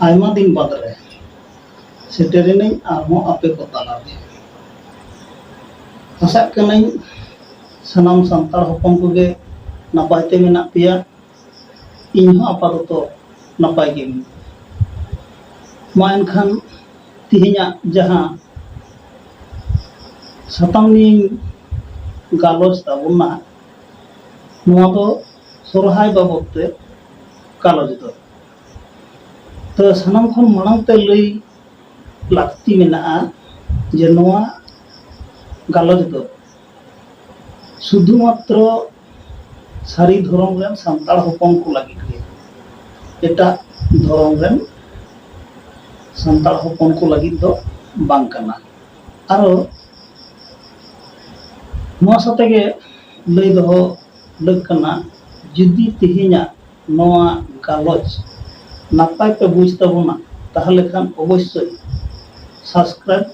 ᱟᱭᱢᱟ ᱫᱤᱱ ᱵᱟᱫᱽ ᱨᱮ ᱥᱮᱴᱮᱨᱮᱱᱟᱹᱧ ᱟᱨᱦᱚᱸ ᱟᱯᱮ ᱠᱚ ᱛᱟᱞᱟᱨᱮ ᱟᱥᱟᱜ ᱠᱟᱹᱱᱟᱹᱧ ᱥᱟᱱᱟᱢ ᱥᱟᱱᱛᱟᱲ ᱦᱚᱯᱚᱱ ᱠᱚᱜᱮ ᱱᱟᱯᱟᱭ ᱛᱮ ᱢᱮᱱᱟᱜ ᱯᱮᱭᱟ ᱤᱧᱦᱚᱸ ᱟᱯᱟᱛᱚᱛᱚ ᱱᱟᱯᱟᱭ ᱜᱮ ᱢᱤᱱᱟᱹᱧᱟ ᱢᱟ ᱮᱱᱠᱷᱟᱱ ᱛᱤᱦᱤᱧᱟᱜ ᱡᱟᱦᱟᱸ ᱥᱟᱛᱟᱢ ᱱᱤᱭᱮᱧ ᱜᱟᱞᱚᱪ ᱛᱟᱵᱚᱱᱟ ᱱᱚᱣᱟ ᱫᱚ ᱥᱚᱨᱦᱟᱭ ᱵᱟᱵᱚᱫ ᱛᱮ ᱜᱟᱞᱚᱪ ᱫᱚ ᱛᱚ ᱥᱟᱱᱟᱢ ᱠᱷᱚᱱ ᱢᱟᱲᱟᱝ ᱛᱮ ᱞᱟᱹᱭ ᱞᱟᱹᱠᱛᱤ ᱢᱮᱱᱟᱜᱼᱟ ᱡᱮ ᱱᱚᱣᱟ ᱜᱟᱞᱚᱪ ᱫᱚ শুধুমাত্র সারি ধর্ম রেন সান্তাল হপন কো লাগি গে এটা ধর্ম রেন সান্তাল হপন কো লাগি দো বাং কানা আর ᱱᱚᱣᱟ ᱥᱟᱛᱮ ᱜᱮ ᱞᱟᱹᱭ ᱫᱚᱦᱚ ᱞᱟᱹᱠ ᱠᱟᱱᱟ ᱡᱩᱫᱤ ᱛᱮᱦᱮᱧᱟᱜ ᱱᱚᱣᱟ ᱜᱟᱞᱚᱪ नपायते बुझते खान अवश्य सबसक्राइब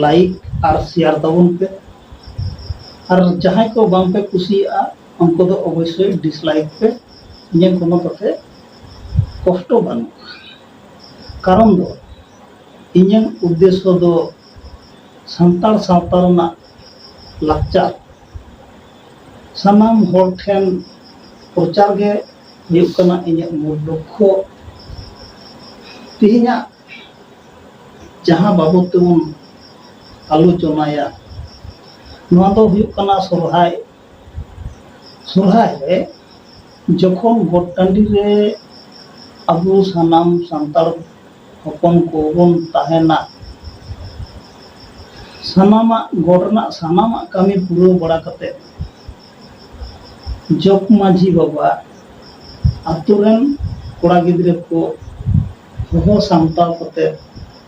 लाइक और शेयर तबनपे और जहाँ को बामपे कुसिया उनको तो अवश्य डिसलाइक पे ये कोनो कथे कष्ट बनू कारण दो इन उद्देश्य दो संतार सातार ना लक्चार सनाम होल्ड हैं प्रचार के ये उकना इन्हें मुद्दों को ᱛᱮᱦᱮᱧᱟᱜ ᱡᱟᱦᱟᱸ ᱵᱟᱵᱚᱫ ᱛᱮᱵᱚᱱ ᱟᱞᱳᱪᱚᱱᱟᱭᱟ ᱱᱚᱣᱟ ᱫᱚ ᱦᱩᱭᱩᱜ ᱠᱟᱱᱟ ᱥᱚᱨᱦᱟᱭ ᱥᱚᱨᱦᱟᱭ ᱨᱮ ᱡᱚᱠᱷᱚᱱ ᱜᱚᱴ ᱴᱟᱺᱰᱤ ᱨᱮ ᱟᱵᱚ ᱥᱟᱱᱟᱢ ᱥᱟᱱᱛᱟᱲ ᱦᱚᱯᱚᱱ ᱠᱚᱵᱚᱱ ᱛᱟᱦᱮᱱᱟ ᱥᱟᱱᱟᱢᱟᱜ ᱜᱚᱴ ᱨᱮᱱᱟᱜ ᱥᱟᱱᱟᱢᱟᱜ ᱠᱟᱹᱢᱤ ᱯᱩᱨᱟᱹᱣ ᱵᱟᱲᱟ ᱠᱟᱛᱮᱫ ᱡᱚᱜᱽ ᱢᱟᱺᱡᱷᱤ ᱵᱟᱵᱟ ᱟᱛᱳ ᱨᱮᱱ ᱠᱚᱲᱟ ᱜᱤᱫᱽᱨᱟᱹ ᱠᱚ ᱦᱚᱦᱚ ᱥᱟᱢᱴᱟᱣ ᱠᱟᱛᱮ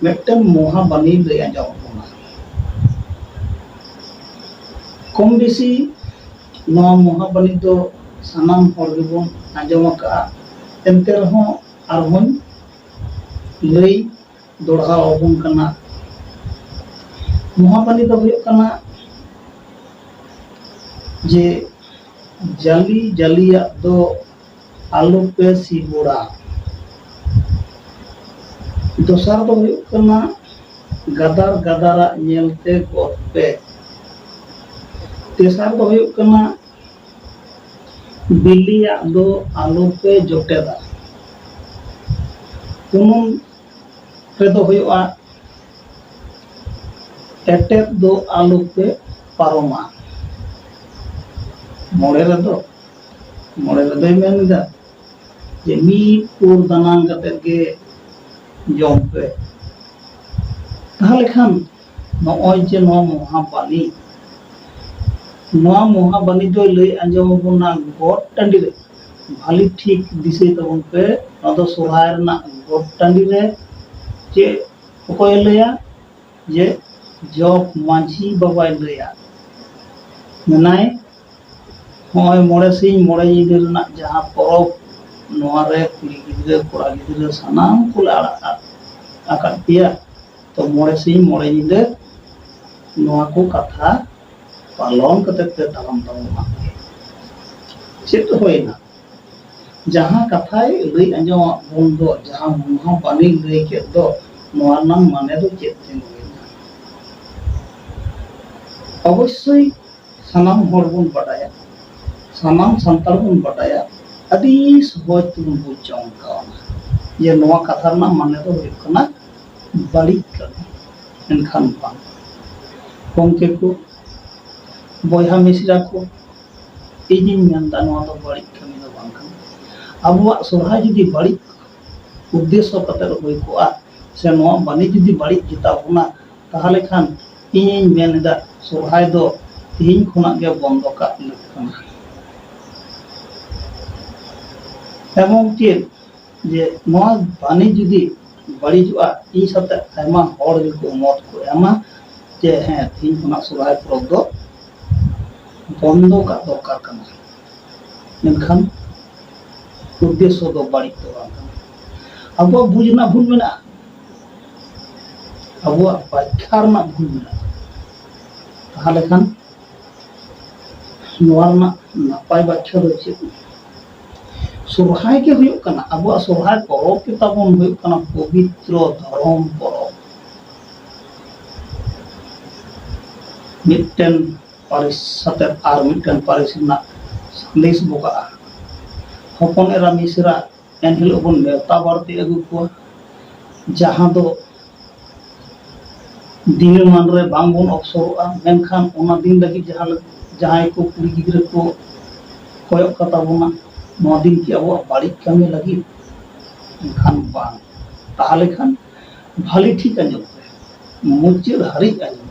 ᱢᱤᱫᱴᱮᱱ ᱢᱚᱦᱟ ᱵᱟᱹᱱᱤ ᱞᱟᱹᱭ ᱟᱸᱡᱚᱢ ᱵᱚᱱᱟ ᱠᱚᱢ ᱵᱮᱥᱤ ᱱᱚᱣᱟ ᱢᱚᱦᱟ ᱵᱟᱹᱱᱤ ᱫᱚ ᱥᱟᱱᱟᱢ ᱦᱚᱲ ᱜᱮᱵᱚᱱ ᱟᱸᱡᱚᱢ ᱟᱠᱟᱜᱼᱟ ᱮᱱᱛᱮ ᱨᱮᱦᱚᱸ ᱟᱨᱦᱚᱸᱧ ᱞᱟᱹᱭ ᱫᱚᱲᱦᱟ ᱟᱵᱚᱱ ᱠᱟᱱᱟ ᱢᱚᱦᱟ ᱵᱟᱹᱱᱤ ᱫᱚ ᱦᱩᱭᱩᱜ ᱠᱟᱱᱟ ᱡᱮ ᱡᱟᱞᱤ ᱡᱟᱞᱤᱭᱟᱜ ᱫᱚ ᱟᱞᱚᱯᱮ ᱥᱤᱵᱚᱲᱟ ᱫᱚᱥᱟᱨ ᱫᱚ ᱦᱩᱭᱩᱜ ᱠᱟᱱᱟ ᱜᱟᱫᱟᱨ ᱜᱟᱫᱟᱨᱟᱜ ᱧᱮᱞᱛᱮ ᱜᱚᱫ ᱯᱮ ᱛᱮᱥᱟᱨ ᱫᱚ ᱦᱩᱭᱩᱜ ᱠᱟᱱᱟ ᱵᱤᱞᱤᱭᱟᱜ ᱫᱚ ᱟᱞᱚᱯᱮ ᱡᱚᱴᱮᱫᱟ ᱯᱩᱱᱩᱢ ᱨᱮᱫᱚ ᱦᱩᱭᱩᱜᱼᱟ ᱮᱴᱮᱫ ᱫᱚ ᱟᱞᱚᱯᱮ ᱯᱟᱨᱚᱢᱟ ᱢᱚᱬᱮ ᱨᱮᱫᱚ ᱢᱚᱬᱮ ᱨᱮᱫᱚᱭ ᱢᱮᱱ ᱮᱫᱟ ᱡᱮ ᱢᱤᱫ ᱯᱩᱨ ᱫᱟᱱᱟᱝ ᱠᱟᱛᱮᱫ ᱜᱮ ᱡᱚᱢ ᱯᱮ ᱛᱟᱦᱚᱞᱮ ᱠᱷᱟᱱ ᱱᱚᱜᱼᱚᱭ ᱡᱮ ᱱᱚᱣᱟ ᱢᱚᱦᱟᱵᱟᱱᱤ ᱱᱚᱣᱟ মহাবাণী ᱫᱚᱭ ᱞᱟᱹᱭ ᱟᱸᱡᱚᱢ ᱟᱵᱚᱱᱟ ᱜᱚᱴ ᱴᱟᱺᱰᱤ ᱨᱮ ᱵᱷᱟᱞᱤ ᱴᱷᱤক ᱫᱤᱥᱟᱹᱭ ᱛᱟᱵᱚᱱ ᱯᱮ ᱱᱚᱣᱟ ᱫᱚ ᱥᱚᱨᱦᱟᱭ ᱨᱮᱱᱟᱜ ᱜᱚᱴ ᱴᱟᱺᱰᱤ ᱨᱮ ᱪᱮᱫ ᱚᱠᱚᱭᱮ ᱞᱟᱹᱭᱟ ᱡᱮ ᱡᱚᱜᱽ ᱢᱟᱺᱡᱷᱤ ᱵᱟᱵᱟᱭ ᱞᱟᱹᱭᱟ ᱢᱮᱱᱟᱭ ᱱᱚᱜᱼᱚᱭ ᱢᱚᱬᱮ ᱥᱤᱧ ᱢᱚᱬᱮ ᱧᱤᱫᱟᱹ ᱨᱮᱱᱟᱜ ᱡᱟᱦᱟᱸ ᱯᱚᱨᱚᱵᱽ ᱱᱚᱣᱟᱨᱮ ᱠᱩᱲᱤ ᱜᱤᱫᱽᱨᱟᱹ ᱠᱚᱲᱟ ᱜᱤᱫᱽᱨᱟᱹ ᱥᱟᱱᱟᱢ ᱠᱚ ᱟᱲᱟᱜ ᱟᱠᱟᱫ ᱯᱮᱭᱟ ᱛᱚ ᱢᱚᱬᱮ ᱥᱤᱧ ᱢᱚᱬᱮ ᱧᱤᱫᱟᱹ ᱱᱚᱣᱟ ᱠᱚ ᱠᱟᱛᱷᱟ ᱯᱟᱞᱚᱱ ᱠᱟᱛᱮᱫ ᱯᱮ ᱛᱟᱲᱟᱢ ᱛᱟᱵᱚᱱᱟ ᱪᱮᱫ ᱦᱩᱭᱱᱟ ᱡᱟᱦᱟᱸ ᱠᱟᱛᱷᱟᱭ ᱞᱟᱹᱭ ᱟᱸᱡᱚᱢᱟᱜ ᱵᱚᱱ ᱫᱚ ᱡᱟᱦᱟᱸ ᱢᱚᱦᱟ ᱵᱟᱹᱱᱤ ᱞᱟᱹᱭ ᱠᱮᱫ ᱫᱚ ᱱᱚᱣᱟ ᱨᱮᱱᱟᱜ ᱢᱟᱱᱮ ᱫᱚ ᱪᱮᱫ ᱛᱤᱸᱜᱩᱭᱮᱱᱟ ᱚᱵᱚᱥᱥᱳᱭ ᱥᱟᱱᱟᱢ ᱦᱚᱲ ᱵᱚᱱ ᱵᱟᱰᱟᱭᱟ ᱥᱟᱱᱟᱢ ᱥᱟᱱᱛᱟᱲ ᱵᱚᱱ ᱵᱟᱰᱟᱭᱟ ᱟᱹᱰᱤ ᱥᱚᱦᱚᱡ ᱛᱮᱵᱚᱱ ᱵᱩᱡᱽ ᱡᱚᱝ ᱠᱟᱣᱱᱟ ᱡᱮ ᱱᱚᱣᱟ ᱠᱟᱛᱷᱟ ᱨᱮᱱᱟᱜ ᱢᱟᱱᱮ ᱫᱚ ᱦᱩᱭᱩᱜ ᱠᱟᱱᱟ ᱵᱟᱹᱲᱤᱡ ᱠᱟᱹᱢᱤ ᱢᱮᱱᱠᱷᱟᱱ ᱵᱟᱝ ᱜᱚᱝᱠᱮ ᱠᱚ ᱵᱚᱭᱦᱟ ᱢᱤᱥᱨᱟ ᱠᱚ ᱤᱧᱤᱧ ᱢᱮᱱᱫᱟ ᱱᱚᱣᱟ ᱫᱚ ᱵᱟᱹᱲᱤᱡ ᱠᱟᱹᱢᱤ ᱫᱚ ᱵᱟᱝ ᱠᱟᱱᱟ ᱟᱵᱚᱣᱟᱜ ᱥᱚᱨᱦᱟᱭ ᱡᱩᱫᱤ ᱵᱟᱹᱲᱤᱡ উদ্দেশ্য কাতে হয়ে কোয়া সে নয় বাণী যদি বাড়ি জেতা বনা তাহলে খান ইঞ্জ মেন এদা সরহাই দো তিন খনাগে বন্ধ কাপ লক্ষণ ᱮᱢᱚᱱ ᱪᱮᱫ ᱡᱮ ᱱᱚᱣᱟ ᱵᱟᱹᱱᱤ ᱡᱩᱫᱤ ᱵᱟᱹᱲᱤᱡᱚᱜᱼᱟ ᱤᱧ ᱥᱟᱛᱮ ᱟᱭᱢᱟ ᱦᱚᱲ ᱜᱮᱠᱚ ᱢᱚᱛ ᱠᱚ ᱮᱢᱟ ᱡᱮ ᱦᱮᱸ ᱛᱤᱦᱤᱧ ᱠᱷᱚᱱᱟᱜ ᱥᱚᱨᱦᱟᱭ ᱯᱚᱨᱚᱵᱽ ᱫᱚ ᱵᱚᱱᱫᱚ ᱠᱟᱜ ᱫᱚᱨᱠᱟᱨ ᱠᱟᱱᱟ ᱢᱮᱱᱠᱷᱟᱱ উদ্দেশ্য ᱫᱚ ᱵᱟᱹᱲᱤᱡ ᱫᱚ ᱵᱟᱝ ᱠᱟᱱᱟ ᱟᱵᱚᱣᱟᱜ ᱵᱩᱡᱽ ᱨᱮᱱᱟᱜ ᱵᱷᱩᱞ ᱢᱮᱱᱟᱜᱼᱟ ᱟᱵᱚᱣᱟᱜ ᱵᱟᱠᱷᱟ ᱨᱮᱱᱟᱜ ᱵᱷᱩᱞ ᱢᱮᱱᱟᱜᱼᱟ ᱛᱟᱦᱚᱞᱮ ᱠᱷᱟᱱ ᱱᱚᱣᱟ ᱨᱮᱱᱟᱜ ᱱᱟᱯᱟᱭ ᱵᱟᱠᱷᱟ ᱫᱚ ᱪᱮᱫ ᱥᱚᱨᱦᱟᱭ ᱜᱮ ᱦᱩᱭᱩᱜ ᱠᱟᱱᱟ ᱟᱵᱚᱣᱟᱜ ᱥᱚᱨᱦᱟᱭ ᱯᱚᱨᱚᱵᱽ ᱜᱮ ᱛᱟᱵᱚᱱ ᱦᱩᱭᱩᱜ ᱠᱟᱱᱟ ᱯᱚᱵᱤᱛᱨᱚ ᱫᱷᱚᱨᱚᱢ ᱯᱚᱨᱚᱵᱽ ᱢᱤᱫᱴᱮᱱ ᱯᱟᱹᱨᱤᱥ ᱥᱟᱛᱮ ᱟᱨ ᱢᱤᱫᱴᱮᱱ ᱯᱟᱹᱨᱤᱥ ᱨᱮᱱᱟᱜ ᱥᱟᱸᱫᱮᱥ ᱵᱚᱠᱟᱜᱼᱟ ᱦᱚᱯᱚᱱ ᱮᱨᱟ ᱢᱤᱥᱨᱟ ᱮᱱ ᱦᱤᱞᱳᱜ ᱵᱚᱱ ᱱᱮᱣᱛᱟ ᱵᱟᱹᱲᱛᱤ ᱟᱹᱜᱩ ᱠᱚᱣᱟ ᱡᱟᱦᱟᱸ ᱫᱚ ᱫᱤᱱᱟᱹᱢᱟᱱ ᱨᱮ ᱵᱟᱝᱵᱚᱱ ᱚᱯᱥᱚᱨᱚᱜᱼᱟ ᱢᱮᱱᱠᱷᱟᱱ ᱚᱱᱟ ᱫᱤᱱ ᱞᱟᱹᱜᱤᱫ ᱡᱟᱦᱟᱸ ᱡᱟᱦᱟᱸᱭ ᱠᱚ ᱠᱩᱲᱤ ᱜᱤᱫᱽᱨᱟᱹ ᱠᱚ ᱠᱚᱭᱚᱜ ᱠᱟᱛᱟ ᱵᱚᱱᱟ नौ दिन की अब बारिश में लगी खान पान তাহলে খান ভালি ঠিক আঁজম পে মুচের হারিজ আঁজম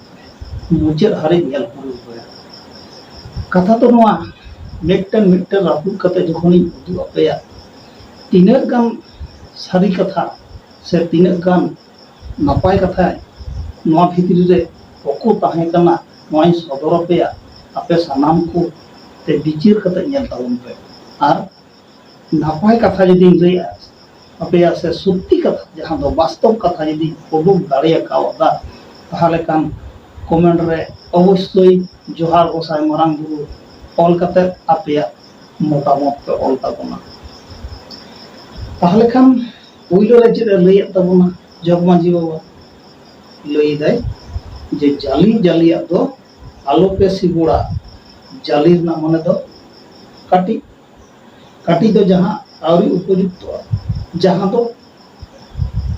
পে মুচের হারিজ ᱧᱮᱞ ᱯᱩᱨᱟᱹᱣ ᱯᱮ ᱠᱟᱛᱷᱟ ᱫᱚ ᱱᱚᱣᱟ ᱢᱤᱫᱴᱟᱝ ᱢᱤᱫᱴᱟᱝ ᱨᱟᱹᱯᱩᱫ ᱠᱟᱛᱮ ᱡᱚᱠᱷᱚᱱᱤᱧ ᱩᱫᱩᱜ ᱟᱯᱮᱭᱟ ᱛᱤᱱᱟᱹᱜ ᱜᱟᱱ ᱥᱟᱹᱨᱤ ᱠᱟᱛᱷᱟ ᱥᱮ ᱛᱤᱱᱟᱹᱜ ᱜᱟᱱ ᱱᱟᱯᱟᱭ ᱠᱟᱛᱷᱟ ᱱᱚᱣᱟ ᱵᱷᱤᱛᱨᱤ ᱨᱮ ᱚᱠᱚ ᱛᱟᱦᱮᱸ ᱠᱟᱱᱟ ᱱᱚᱣᱟᱧ ᱥᱚᱫᱚᱨ ᱟᱯᱮᱭᱟ ᱟᱯᱮ ᱥᱟᱱᱟᱢ ᱠᱚ ᱛᱮ ᱵᱤᱪᱟᱹᱨ ᱠᱟᱛᱮ ᱧᱮᱞ ᱛᱟᱵᱚᱱ ᱯᱮ ᱟᱨ ᱱᱟᱯᱟᱭ ᱠᱟᱛᱷᱟ ᱡᱩᱫᱤᱧ ᱞᱟᱹᱭᱟ ᱟᱯᱮᱭᱟᱜ ᱥᱮ ᱥᱚᱛᱛᱤ ᱠᱟᱛᱷᱟ ᱡᱟᱦᱟᱸ ᱫᱚ ᱵᱟᱥᱛᱚᱵ ᱠᱟᱛᱷᱟ ᱡᱩᱫᱤᱧ ᱩᱰᱩᱠ ᱫᱟᱲᱮ ᱟᱠᱟᱣᱫᱟ ᱛᱟᱦᱚᱞᱮ ᱠᱷᱟᱱ ᱠᱚᱢᱮᱱᱴ ᱨᱮ ᱚᱵᱚᱥᱥᱳᱭ ᱡᱚᱦᱟᱨ ᱜᱚᱥᱟᱭ ᱢᱟᱨᱟᱝ ᱵᱩᱨᱩ ᱚᱞ ᱠᱟᱛᱮᱫ ᱟᱯᱮᱭᱟᱜ ᱢᱚᱛᱟᱢᱚᱛ ᱯᱮ ᱚᱞ ᱛᱟᱵᱚᱱᱟ ᱛᱟᱦᱚᱞᱮ ᱠᱷᱟᱱ ᱯᱩᱭᱞᱳ ᱨᱮ ᱪᱮᱫ ᱮ ᱞᱟᱹᱭᱮᱫ ᱛᱟᱵᱚᱱᱟ ᱡᱚᱜᱽ ᱢᱟᱺᱡᱷᱤ ᱵᱟᱵᱟ ᱞᱟᱹᱭᱮᱫᱟᱭ ᱡᱮ ᱡᱟᱹᱞᱤ ᱡᱟᱹᱞᱤᱭᱟᱜ ᱫᱚ ᱟᱞᱚᱯᱮ ᱥᱤᱵᱚᱲᱟ ᱡᱟᱹᱞᱤ ᱨᱮᱱᱟᱜ ᱢᱚᱱᱮ ᱫᱚ ᱠᱟᱹᱴᱤᱡ कटी तो जहाँ आयुक्त जहाँ तो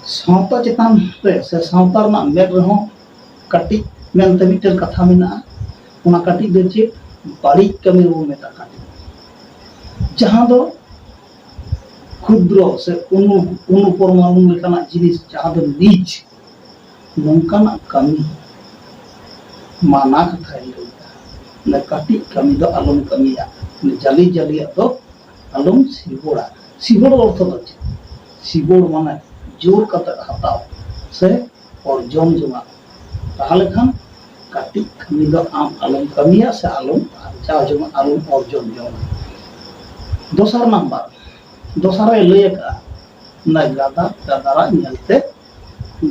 सौता चितान से सौता मेद कटी में मिट्टे कथा मेना कटी दो चे बड़ी कमी रो मेता कटी जहाँ दो क्षुद्र से उनुपरमाणु लेकिन जिनिस जहाँ दो निज नौकान कमी माना कथा ही रही कटी कमी तो आलम कमी जाली जाली दो এবং শিবরা শিবর অর্থ হচ্ছে শিবর মানে জোর কাতা হাতাও সে অর্জন জমা তাহলে খান কাটিক খামি দো আম আলম কামিয়া সে আলম যা জমা আলম অর্জন জমা দোসার নাম্বার দোসারে লয়ে কা না গাদা গাদারা নিয়েতে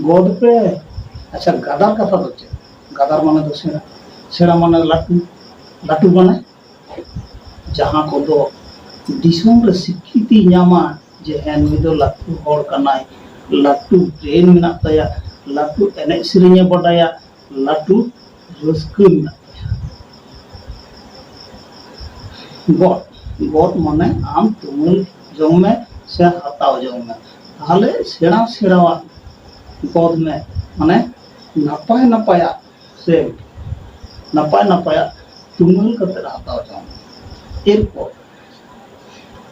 গদ পে আচ্ছা গাদার কথা হচ্ছে গাদার মানে তো সেরা সেরা মানে লাটু লাটু মানে যাহা কদো दिसों स्वीकृति जे एनवी दो लाटू होड़ लाटू ब्रेन मेना लाटू एन सिरिंगे बडाया लाटू रस्कु माने आम तुम जों में से हटाओ जों में ताहले सेड़ा सेड़ावा में माने नापाय नापाया से नापाय नापाया तुमुल कते एरपर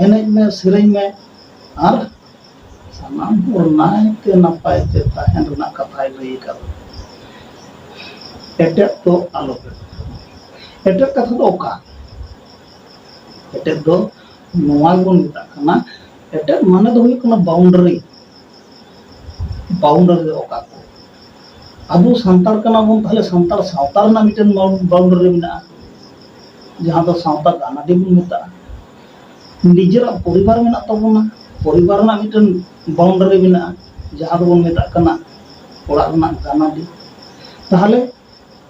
ᱮᱱᱮᱡ ᱢᱮ ᱥᱮᱨᱮᱧ ᱢᱮ ᱟᱨ ᱥᱟᱱᱟᱢ ᱦᱚᱲ ᱱᱟᱭᱛᱮ ᱱᱟᱯᱟᱭᱛᱮ ᱛᱟᱦᱮᱱ ᱨᱮᱱᱟᱜ ᱠᱟᱛᱷᱟᱭ ᱞᱟᱹᱭ ᱟᱠᱟᱫᱟ ᱮᱴᱮᱫ ᱫᱚ ᱟᱞᱚᱯᱮ ᱮᱴᱮᱫ ᱠᱟᱛᱷᱟ ᱫᱚ ᱚᱠᱟ ᱮᱴᱮᱫ ᱫᱚ ᱱᱚᱣᱟ ᱜᱮᱵᱚᱱ ᱢᱮᱛᱟᱜ ᱠᱟᱱᱟ ᱮᱴᱮᱫ ᱢᱟᱱᱮ ᱫᱚ ᱦᱩᱭᱩᱜ ᱠᱟᱱᱟ ᱵᱟᱣᱩᱱᱰᱟᱨᱤ ᱵᱟᱣᱩᱱᱰᱟᱨᱤ ᱫᱚ ᱚᱠᱟ ᱠᱚ ᱟᱵᱚ ᱥᱟᱱᱛᱟᱲ ᱠᱟᱱᱟ ᱵᱚᱱ ᱛᱟᱦᱞᱮ ᱥᱟᱱᱛᱟᱲ ᱥᱟᱶᱛᱟ ᱨᱮᱱᱟᱜ ᱢᱤᱫᱴᱮᱱ ᱵᱟᱣᱩᱱᱰᱟᱨᱤ ᱢᱮᱱᱟᱜᱼᱟ ᱡᱟᱦᱟᱸ ᱫᱚ ᱥᱟᱶᱛᱟ ᱜᱟᱱᱟᱰᱤ ᱵᱚᱱ ᱢᱮᱛᱟᱜᱼᱟ ᱱᱤᱡᱮᱨᱟᱜ ᱯᱚᱨᱤᱵᱟᱨ ᱢᱮᱱᱟᱜ ᱛᱟᱵᱚᱱᱟ ᱯᱚᱨᱤᱵᱟᱨ ᱨᱮᱱᱟᱜ ᱢᱤᱫᱴᱮᱱ ᱵᱟᱣᱩᱱᱰᱟᱨᱤ ᱢᱮᱱᱟᱜᱼᱟ ᱡᱟᱦᱟᱸ ᱫᱚᱵᱚᱱ ᱢᱮᱛᱟᱜ ᱠᱟᱱᱟ ᱚᱲᱟᱜ ᱨᱮᱱᱟᱜ ᱜᱟᱱᱟᱰᱤ ᱛᱟᱦᱚᱞᱮ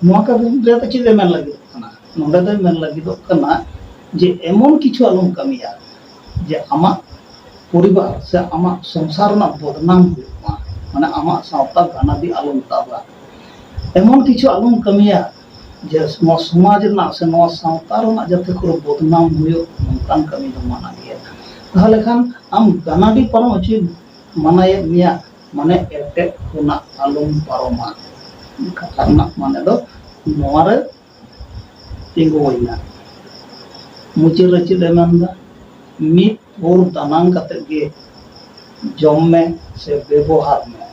ᱱᱚᱣᱟ ᱠᱟᱹᱢᱤᱨᱮ ᱫᱚ ᱪᱮᱫ ᱮ ᱢᱮᱱ ᱞᱟᱹᱜᱤᱫᱚᱜ ᱠᱟᱱᱟ ᱱᱚᱰᱮ ᱫᱚᱭ ᱢᱮᱱ ᱞᱟᱹᱜᱤᱫᱚᱜ ᱠᱟᱱᱟ ᱡᱮ ᱮᱢᱚᱱ ᱠᱤᱪᱷᱩ ᱟᱞᱚᱢ ᱠᱟᱹᱢᱤᱭᱟ ᱡᱮ ᱟᱢᱟᱜ ᱯᱚᱨᱤᱵᱟᱨ ᱥᱮ ᱟᱢᱟᱜ ᱥᱚᱝᱥᱟᱨ ᱨᱮᱱᱟᱜ ᱵᱚᱫᱱᱟᱢ ᱦᱩᱭᱩᱜ ᱢᱟ ᱢᱟᱱᱮ ᱟᱢᱟᱜ ᱥᱟᱶᱛᱟ ᱜᱟᱱᱟᱰᱤ ᱟᱞᱚᱢ ᱛᱟᱵᱟ এমন কিছু আলম কামিয়া जे समाज से सातारा जाते को बदनाम होकर कमी आम गानी पारम अच्छी मानाए मान एटे आलम पारमा कथा मान तिगोना मुचे चेदा मीट पुर दाना जमे से व्यवहार में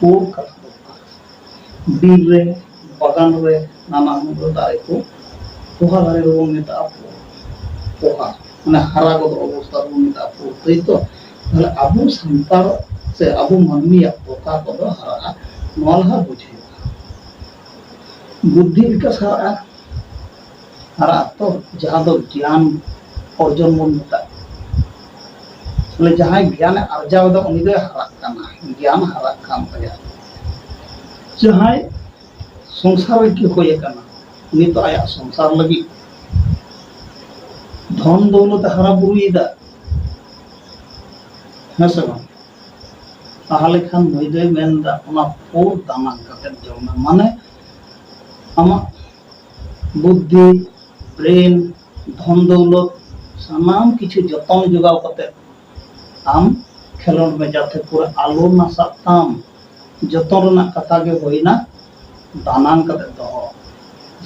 पुर कथा 과감으로의 남아으로 다했고 পোহাগারের অবনীত আপু পোহা মানে হারাগত অবস্থার অবনীত আপু তাই তো তাহলে আবু সান্তার সে আবু মানমিয়া পোকা কত হারা নলহা বুঝে বুদ্ধি বিকাশ হারা হারা তো যাহা তো জ্ঞান অর্জন বন মেতা তাহলে যাহাই জ্ঞান আর্জাওদা উনি হারাক কানা জ্ঞান হারাক কাম তাজা যাহাই ᱥᱚᱝᱥᱟᱨ ᱨᱮ ᱠᱤ ᱦᱩᱭ ᱟᱠᱟᱱᱟ ᱱᱤᱛᱚᱜ ᱟᱭᱟᱜ ᱥᱚᱝᱥᱟᱨ ᱞᱟᱹᱜᱤᱫ ᱫᱷᱚᱱ ᱫᱚᱣᱞᱚᱛ ᱦᱟᱨᱟ ᱵᱩᱨᱩᱭᱮᱫᱟ ᱦᱮᱸ ᱥᱮ ᱵᱟᱝ ᱛᱟᱦᱚᱞᱮ ᱠᱷᱟᱱ ᱱᱩᱭ ᱫᱚᱭ ᱢᱮᱱᱫᱟ ᱚᱱᱟ ᱯᱷᱳᱨ ᱫᱟᱱᱟᱝ ᱠᱟᱛᱮᱫ ᱡᱚᱢ ᱢᱮ ᱢᱟᱱᱮ ᱟᱢᱟᱜ ᱵᱩᱫᱽᱫᱷᱤ ᱵᱨᱮᱱ ᱫᱷᱚᱱ ᱫᱚᱣᱞᱚᱛ ᱥᱟᱱᱟᱢ ᱠᱤᱪᱷᱩ ᱡᱚᱛᱚᱱ ᱡᱚᱜᱟᱣ ᱠᱟᱛᱮᱫ ᱟᱢ ᱠᱷᱮᱞᱳᱰ ᱢᱮ ᱡᱟᱛᱮ ᱯᱩᱨᱟᱹ ᱟᱞᱚ ᱱᱟᱥᱟᱜ ᱛᱟᱢ ᱡᱚᱛᱚᱱ ᱨᱮᱱᱟᱜ ᱠᱟᱛᱷᱟ ᱜᱮ ᱦᱩᱭᱱᱟ ᱫᱟᱱᱟᱝ ᱠᱟᱛᱮ ᱫᱚᱦᱚ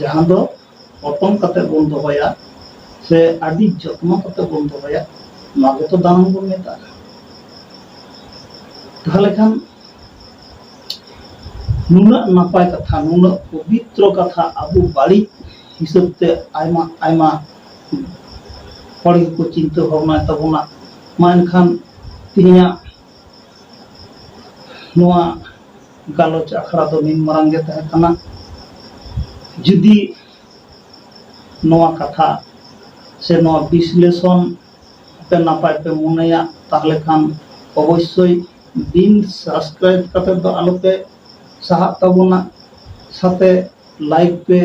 ᱡᱟᱦᱟᱸ ᱫᱚ ᱯᱚᱴᱚᱢ ᱠᱟᱛᱮ ᱵᱚᱱ ᱫᱚᱦᱚᱭᱟ ᱥᱮ ᱟᱹᱰᱤ ᱡᱚᱛᱱᱚ ᱠᱟᱛᱮ ᱵᱚᱱ ᱫᱚᱦᱚᱭᱟ ᱱᱚᱣᱟ ᱜᱮᱛᱚ ᱫᱟᱱᱟᱝ ᱵᱚᱱ ᱢᱮᱛᱟᱜᱼᱟ ᱛᱟᱦᱚᱞᱮ ᱠᱷᱟᱱ ᱱᱩᱱᱟᱹᱜ ᱱᱟᱯᱟᱭ ᱠᱟᱛᱷᱟ ᱱᱩᱱᱟᱹᱜ ᱯᱚᱵᱤᱛᱨᱚ ᱠᱟᱛᱷᱟ ᱟᱵᱚ ᱵᱟᱹᱲᱤᱡ ᱦᱤᱥᱟᱹᱵ ᱛᱮ ᱟᱭᱢᱟ ᱟᱭᱢᱟ ᱦᱚᱲ ᱜᱮᱠᱚ ᱪᱤᱱᱛᱟᱹ ᱵᱷᱟᱵᱽᱱᱟᱭ ᱛᱟᱵᱚᱱᱟ ᱢᱟ ᱮᱱᱠᱷᱟᱱ ᱛᱮᱦᱮᱧᱟᱜ ᱱᱚᱣᱟ ᱜᱟᱞᱚᱪ ᱟᱠᱷᱲᱟ ᱫᱚ ᱢᱤᱫ ᱢᱟᱨᱟᱝ ᱜᱮ ᱛᱟᱦᱮᱸ ᱠᱟᱱᱟ ᱡᱩᱫᱤ ᱱᱚᱣᱟ ᱠᱟᱛᱷᱟ ᱥᱮ ᱱᱚᱣᱟ ᱵᱤᱥᱞᱮᱥᱚᱱ ᱯᱮ ᱱᱟᱯᱟᱭ ᱯᱮ ᱢᱚᱱᱮᱭᱟ ᱛᱟᱦᱞᱮ ᱠᱷᱟᱱ ᱚᱵᱚᱥᱥᱳᱭ বিন সাবস্ক্রাইব কাতে তো আলোতে সাহাব তাবনা সাথে লাইক পে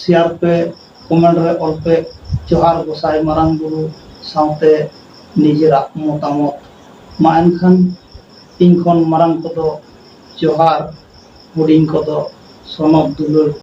শেয়ার পে কমেন্ট রে অল্পে জোহার গোসাই মারাং গুরু সাথে নিজের মতামত মা এনখান ইনখন মারাং কত জোহার বোর্ডিং কত সনদ দুলোর